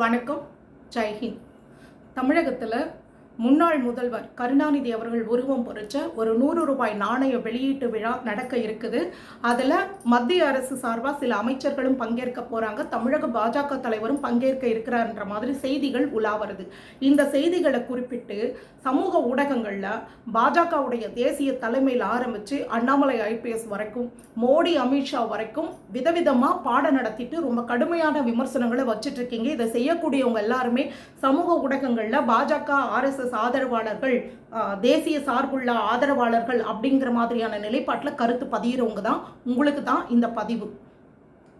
வணக்கம். ஜெய்ஹிந்த் தமிழகத்தில் முன்னாள் முதல்வர் கருணாநிதி அவர்கள் உருவம் பொறிச்ச ஒரு நூறு ரூபாய் நாணய வெளியீட்டு விழா நடக்க இருக்குது. அதில் மத்திய அரசு சார்பாக சில அமைச்சர்களும் பங்கேற்க போகிறாங்க தமிழக பாஜக தலைவரும் பங்கேற்க இருக்கிறார்ன்ற மாதிரி செய்திகள் உலா வருது. இந்த செய்திகளை குறிப்பிட்டு சமூக ஊடகங்களில் பாஜகவுடைய தேசிய தலைமையில் ஆரம்பித்து அண்ணாமலை ஐபிஎஸ் வரைக்கும் மோடி அமித்ஷா வரைக்கும் விதவிதமாக பாடம் நடத்திட்டு ரொம்ப கடுமையான விமர்சனங்களை வச்சுட்டு இருக்கீங்க. இதை செய்யக்கூடியவங்க எல்லாருமே சமூக ஊடகங்களில் பாஜக ஆர்எஸ்எஸ் ஆதரவாளர்கள் தேசிய சார்புள்ள ஆதரவாளர்கள் அப்படிங்கிற மாதிரியான நிலைப்பாட்டில் கருத்து பதிகிறவங்க தான். உங்களுக்கு தான் இந்த பதிவு.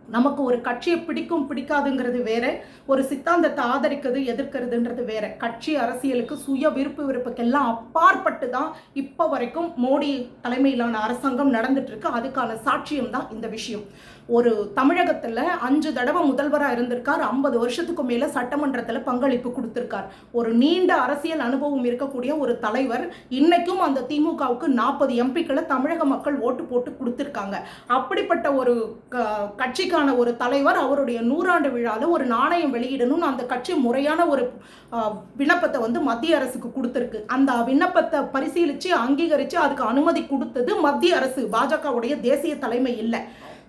நமக்கு ஒரு கட்சியை பிடிக்கும் பிடிக்காதுங்கிறது வேற ஒரு சித்தாந்தத்தை ஆதரிக்கிறது எதிர்க்கிறதுன்றது வேற. கட்சி அரசியலுக்கு சுய விருப்பு விருப்புக்கெல்லாம் அப்பாற்பட்டு தான் இப்போ வரைக்கும் மோடி தலைமையிலான அரசாங்கம் நடந்துட்டு இருக்கு அதுக்கான சாட்சியம் தான் இந்த விஷயம். ஒரு தமிழகத்தில் அஞ்சு தடவை முதல்வராக இருந்திருக்கார். ஐம்பது வருஷத்துக்கு மேலே சட்டமன்றத்தில் பங்களிப்பு கொடுத்துருக்கார். ஒரு நீண்ட அரசியல் அனுபவம் இருக்கக்கூடிய ஒரு தலைவர் இன்னைக்கும் அந்த திமுகவுக்கு நாற்பது எம்பிக்களை தமிழக மக்கள் ஓட்டு போட்டு கொடுத்துருக்காங்க. அப்படிப்பட்ட ஒரு க- கட்சிக்கான ஒரு தலைவர் அவருடைய நூறாண்டு விழாவில் ஒரு நாணயம் வெளியிடணும்னு அந்த கட்சி முறையான ஒரு விண்ணப்பத்தை வந்து மத்திய அரசுக்கு கொடுத்துருக்கு. அந்த விண்ணப்பத்தை பரிசீலித்து அங்கீகரித்து அதுக்கு அனுமதி கொடுத்தது மத்திய அரசு. பாஜகவுடைய தேசிய தலைமை இல்லை.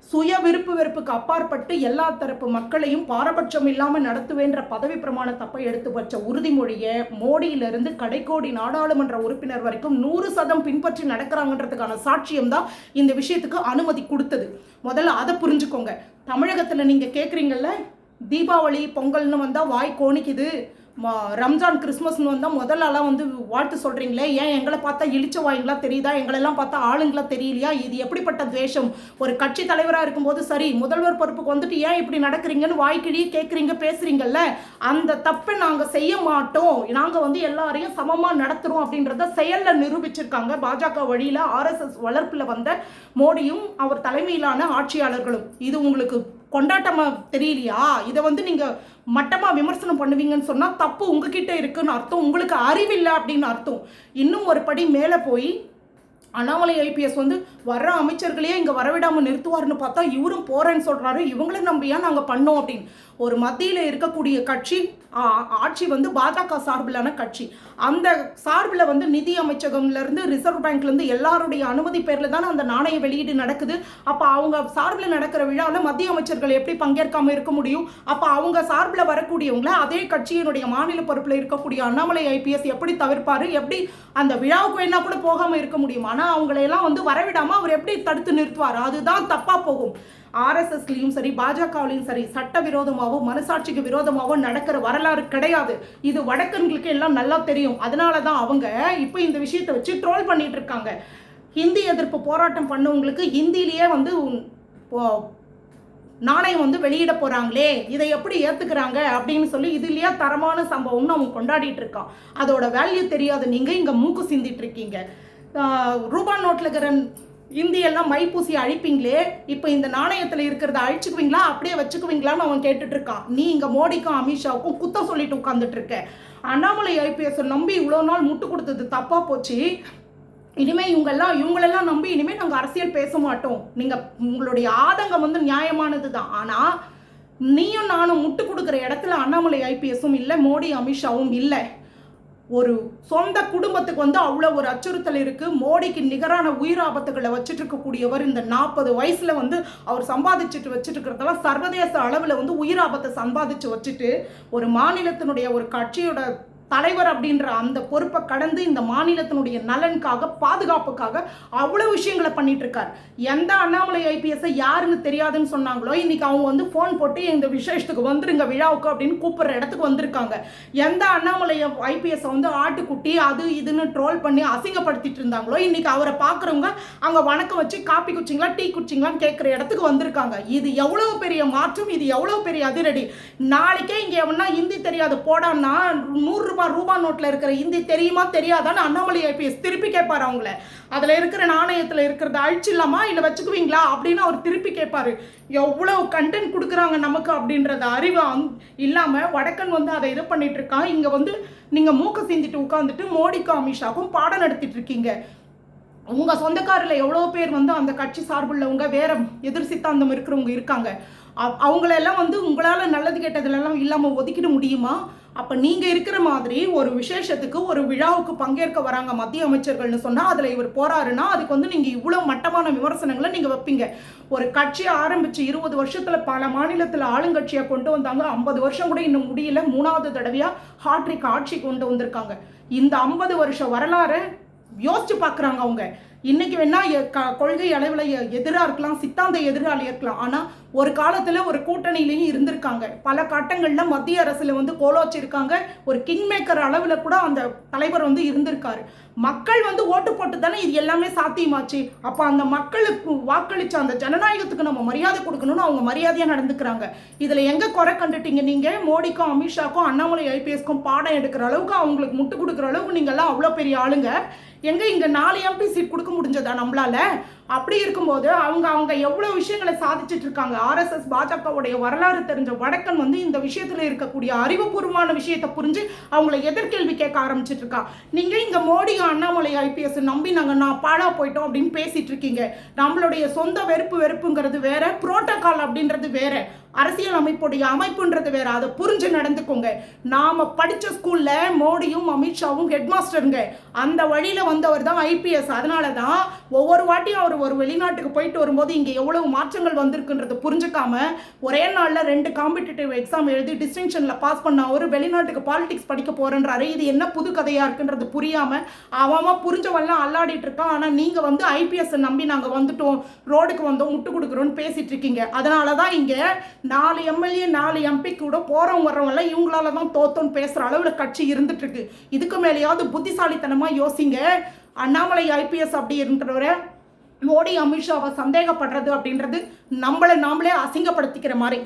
சுய விருப்பு வெறுப்புக்கு அப்பாற்பட்டு எல்லா தரப்பு மக்களையும் பாரபட்சம் இல்லாமல் நடத்துவேன்ற பதவி பிரமாண தப்பை எடுத்து வச்ச உறுதிமொழியை மோடியிலிருந்து கடைக்கோடி நாடாளுமன்ற உறுப்பினர் வரைக்கும் நூறு சதம் பின்பற்றி நடக்கிறாங்கன்றதுக்கான சாட்சியம் தான் இந்த விஷயத்துக்கு அனுமதி கொடுத்தது. முதல்ல அதை புரிஞ்சுக்கோங்க. தமிழகத்தில் நீங்கள் கேட்குறீங்கல்ல தீபாவளி பொங்கல்னு வந்தால் வாய் கோணிக்குது. ரம்ஜான் கிறிஸ்மஸ்னு வந்தால் முதல்லலாம் வந்து வாழ்த்து சொல்கிறீங்களே ஏன் எங்களை பார்த்தா இழிச்ச வாய்ங்களா தெரியுதா? எங்களெல்லாம் பார்த்தா ஆளுங்களா தெரியலையா? இது எப்படிப்பட்ட துவேஷம்? ஒரு கட்சி தலைவராக இருக்கும்போது சரி முதல்வர் பொறுப்புக்கு வந்துட்டு ஏன் இப்படி நடக்கிறீங்கன்னு வாய்க்கிழி கேட்குறீங்க பேசுகிறீங்கல்ல அந்த தப்பை நாங்கள் செய்ய மாட்டோம். நாங்கள் வந்து எல்லாரையும் சமமாக நடத்துகிறோம் அப்படின்றத செயலில் நிரூபிச்சிருக்காங்க. பாஜக வழியில் ஆர்எஸ்எஸ் வளர்ப்பில் வந்த மோடியும் அவர் தலைமையிலான ஆட்சியாளர்களும். இது உங்களுக்கு கொண்டாட்டமாக தெரியலையா? இதை வந்து நீங்கள் மட்டமாக விமர்சனம் பண்ணுவீங்கன்னு சொன்னால் தப்பு உங்ககிட்ட இருக்குன்னு அர்த்தம். உங்களுக்கு அறிவில்லை அப்படின்னு அர்த்தம். இன்னும் ஒரு படி மேலே போய் அண்ணாமலை ஐபிஎஸ் வந்து வர்ற அமைச்சர்களையே இங்கே வரவிடாமல் நிறுத்துவார்னு பார்த்தா இவரும் போகிறேன்னு சொல்கிறாரு இவங்களும் நம்பியா நாங்கள் பண்ணோம் அப்படின்னு. ஒரு மத்தியில் இருக்கக்கூடிய கட்சி ஆட்சி வந்து பாஜக சார்பிலான கட்சி. அந்த சார்பில் வந்து நிதி அமைச்சகம்லேருந்து ரிசர்வ் பேங்க்லேருந்து எல்லாருடைய அனுமதி பேரில் தானே அந்த நாணய வெளியீடு நடக்குது. அப்போ அவங்க சார்பில் நடக்கிற விழாவில் மத்திய அமைச்சர்கள் எப்படி பங்கேற்காமல் இருக்க முடியும்? அப்போ அவங்க சார்பில் வரக்கூடியவங்கள அதே கட்சியினுடைய மாநில பொறுப்பில் இருக்கக்கூடிய அண்ணாமலை ஐபிஎஸ் எப்படி தவிர்ப்பாரு? எப்படி அந்த விழாவுக்கு வேணா கூட போகாமல் இருக்க முடியும்? ஆனால் அவங்களையெல்லாம் வந்து வரவிடாமல் அவர் எப்படி தடுத்து நிறுத்துவார்? அதுதான் தப்பாக போகும். ஆர்எஸ்எஸ்லையும் சரி பாஜகவிலையும் சரி சட்டவிரோதமாவோ மனசாட்சிக்கு விரோதமாகவோ நடக்கிற வரலாறு கிடையாது. இது வடக்கன்களுக்கு எல்லாம் நல்லா தெரியும். அதனால தான் அவங்க இப்போ இந்த விஷயத்தை வச்சு ட்ரோல் பண்ணிட்டு இருக்காங்க. ஹிந்தி எதிர்ப்பு போராட்டம் பண்ணவங்களுக்கு ஹிந்திலேயே வந்து நாணயம் வந்து வெளியிட போகிறாங்களே இதை எப்படி ஏற்றுக்கிறாங்க அப்படின்னு சொல்லி இதுலேயே தரமான சம்பவம்னு அவங்க கொண்டாடிட்டு இருக்கான். அதோட வேல்யூ தெரியாத நீங்கள் இங்கே மூக்கு சிந்திட்டு இருக்கீங்க. ரூபா நோட்டில் இருக்கிற இந்தியெல்லாம் மைப்பூசி அழிப்பீங்களே இப்போ இந்த நாணயத்தில் இருக்கிறத அழிச்சுக்குவீங்களா? அப்படியே வச்சுக்குவீங்களான்னு அவன் கேட்டுட்டு இருக்கான் நீ இங்கே மோடிக்கும் அமித்ஷாவுக்கும் குத்தம் சொல்லிட்டு உட்காந்துட்டு இருக்க அண்ணாமலை ஐபிஎஸ் நம்பி இவ்வளோ நாள் முட்டு கொடுத்தது தப்பாக போச்சு. இனிமேல் இவங்கெல்லாம் இவங்களெல்லாம் நம்பி இனிமேல் நாங்கள் அரசியல் பேச மாட்டோம். நீங்கள் உங்களுடைய ஆதங்கம் வந்து நியாயமானது தான் ஆனால் நீயும் நானும் முட்டு கொடுக்குற இடத்துல அண்ணாமலை ஐபிஎஸும் இல்லை மோடி அமித்ஷாவும் இல்லை. ஒரு சொந்த குடும்பத்துக்கு வந்து அவ்வளோ ஒரு அச்சுறுத்தல் இருக்குது மோடிக்கு நிகரான உயிர் ஆபத்துகளை வச்சுட்டு இருக்கக்கூடியவர் இந்த நாற்பது வயசில் வந்து அவர் சம்பாதிச்சுட்டு வச்சுட்டு இருக்கிறதெல்லாம் சர்வதேச அளவில் வந்து உயிர் ஆபத்தை சம்பாதிச்சு வச்சுட்டு ஒரு மாநிலத்தினுடைய ஒரு கட்சியோட தலைவர் அப்படின்ற அந்த பொறுப்பை கடந்து இந்த மாநிலத்தினுடைய நலனுக்காக பாதுகாப்புக்காக அவ்வளோ விஷயங்களை பண்ணிட்டு இருக்கார். எந்த அண்ணாமலை ஐபிஎஸ்ஸை யாருன்னு தெரியாதுன்னு சொன்னாங்களோ இன்னைக்கு அவங்க வந்து ஃபோன் போட்டு இந்த விசேஷத்துக்கு வந்துருங்க விழாவுக்கு அப்படின்னு கூப்பிடுற இடத்துக்கு வந்திருக்காங்க. எந்த அண்ணாமலை ஐபிஎஸ்ஸை வந்து ஆட்டுக்குட்டி அது இதுன்னு ட்ரோல் பண்ணி அசிங்கப்படுத்திட்டு இருந்தாங்களோ இன்னைக்கு அவரை பார்க்குறவங்க அங்கே வணக்கம் வச்சு காப்பி குச்சிங்களா டீ குச்சிங்களான்னு கேட்குற இடத்துக்கு வந்திருக்காங்க. இது எவ்வளோ பெரிய மாற்றம் இது எவ்வளோ பெரிய அதிரடி. நாளைக்கே இங்கே எவனா ஹிந்தி தெரியாத போடான்னா நூறு ரூபாய் ரூபா நோட்டில் இருக்கிற ஹிந்தி தெரியுமா தெரியாதான்னு அண்ணாமலை ஐபிஎஸ் திருப்பி கேட்பாரு அவங்கள. அதில் இருக்கிற நாணயத்தில் இருக்கிறத அழிச்சிடலாமா இல்லை வச்சுக்குவீங்களா அப்படின்னு அவர் திருப்பி கேட்பாரு எவ்வளோ கண்டென்ட் கொடுக்குறாங்க நமக்கு அப்படின்றத அறிவு அந் இல்லாமல் வடக்கன் வந்து அதை இது பண்ணிட்டு இருக்கான். இங்கே வந்து நீங்கள் மூக்க சிந்திட்டு உட்காந்துட்டு மோடிக்கும் அமித்ஷாக்கும் பாடம் நடத்திட்டு இருக்கீங்க. உங்கள் சொந்தக்காரில் எவ்வளோ பேர் வந்து அந்த கட்சி சார்புள்ளவங்க வேற எதிர் சித்தாந்தம் இருக்கிறவங்க இருக்காங்க. அவங்களெல்லாம் வந்து உங்களால் நல்லது கெட்டதுலலாம் இல்லாமல் ஒதுக்கிட முடியுமா? அப்போ நீங்கள் இருக்கிற மாதிரி ஒரு விசேஷத்துக்கு ஒரு விழாவுக்கு பங்கேற்க வராங்க மத்திய அமைச்சர்கள்னு சொன்னால் அதில் இவர் போறாருன்னா அதுக்கு வந்து நீங்கள் இவ்வளோ மட்டமான விமர்சனங்களை நீங்கள் வைப்பீங்க. ஒரு கட்சியை ஆரம்பித்து இருபது வருஷத்தில் பல மாநிலத்தில் ஆளுங்கட்சியாக கொண்டு வந்தாங்க. ஐம்பது வருஷம் கூட இன்னும் முடியல. மூணாவது தடவையாக ஹாட்ரிக் ஆட்சி கொண்டு வந்திருக்காங்க. இந்த ஐம்பது வருஷ வரலாறு யோசிச்சு பார்க்குறாங்க அவங்க. இன்னைக்கு வேணா க- கொள்கை அளவில் எதிராக இருக்கலாம் சித்தாந்த எதிராளி இருக்கலாம். ஆனால் ஒரு காலத்தில் ஒரு கூட்டணியிலையும் இருந்திருக்காங்க. பல கட்டங்களில் மத்திய அரசில் வந்து கோலோச்சிருக்காங்க ஒரு கிங் மேக்கர் அளவில் கூட அந்த தலைவர் வந்து இருந்திருக்காரு. மக்கள் வந்து ஓட்டு போட்டு தானே இது எல்லாமே சாத்தியமாச்சு. அப்போ அந்த மக்களுக்கு வாக்களித்த அந்த ஜனநாயகத்துக்கு நம்ம மரியாதை கொடுக்கணும்னு அவங்க மரியாதையாக நடந்துக்கிறாங்க. இதில் எங்கே குறை கண்டுட்டீங்க நீங்கள் மோடிக்கும் அமித்ஷாக்கும் அண்ணாமலை ஐபிஎஸ்க்கும் பாடம் எடுக்கிற அளவுக்கு அவங்களுக்கு முட்டு கொடுக்குற அளவுக்கு நீங்கள்லாம் அவ்வளோ பெரிய ஆளுங்க. எங்க இங்க நாலு எம்பி சீட் கொடுக்க முடிஞ்சதா நம்மளால? அப்படி இருக்கும்போது அவங்க அவங்க எவ்வளவு விஷயங்களை சாதிச்சுட்டு இருக்காங்க? ஆர்எஸ்எஸ் பாஜகவுடைய வரலாறு தெரிஞ்ச வடக்கன் வந்து இந்த விஷயத்துல இருக்கக்கூடிய அறிவுபூர்வமான விஷயத்தை புரிஞ்சு அவங்கள எதிர்கேள்வி கேட்க ஆரம்பிச்சிட்டு இருக்கா. நீங்க இங்க மோடி அண்ணாமலை ஐபிஎஸ் நம்பி நாங்க நான் பாழா போயிட்டோம் அப்படின்னு பேசிட்டு இருக்கீங்க. நம்மளுடைய சொந்த வெறுப்பு வெறுப்புங்கிறது வேற புரோட்டோகால் அப்படின்றது வேற. அரசியல் அமைப்புடைய அமைப்புன்றது வேற. அதை புரிஞ்சு நடந்துக்கோங்க. நாம படிச்ச ஸ்கூல்ல மோடியும் அமித்ஷாவும் ஹெட் மாஸ்டருங்க அந்த வழியில வந்தவர் தான் ஐபிஎஸ். அதனால தான் ஒவ்வொரு வாட்டியும் அவர் ஒரு வெளிநாட்டுக்கு போயிட்டு வரும்போது இங்கே எவ்வளவு மாற்றங்கள் வந்திருக்குன்றத புரிஞ்சுக்காம ஒரே நாளில் ரெண்டு காம்படிட்டிவ் எக்ஸாம் எழுதி டிஸ்டிங்ஷனில் பாஸ் பண்ண அவர் வெளிநாட்டுக்கு பாலிடிக்ஸ் படிக்க போறன்றாரு. இது என்ன புது கதையா இருக்குன்றது புரியாம அவன் புரிஞ்சவெல்லாம் அல்லாடிட்டு இருக்கான். ஆனால் நீங்க வந்து ஐபிஎஸ் நம்பி நாங்கள் வந்துட்டோம். ரோடுக்கு வந்தோம் முட்டு கொடுக்குறோன்னு பேசிட்டு இருக்கீங்க. அதனால தான் இங்கே நாலு எம்எல்ஏ நாலு எம்பி கூட போகிறவங்க வர்றவங்களாம் இவங்களால தான் தோத்தோன்னு பேசுகிற அளவில் கட்சி இருந்துட்டுருக்கு. இதுக்கு மேலேயாவது புத்திசாலித்தனமாக யோசிங்க. அண்ணாமலை ஐபிஎஸ் அப்படி இருந்தவரை மோடி அமித்ஷாவை சந்தேகப்படுறது அப்படின்றது நம்மளை நாமளே அசிங்கப்படுத்திக்கிற மாதிரி.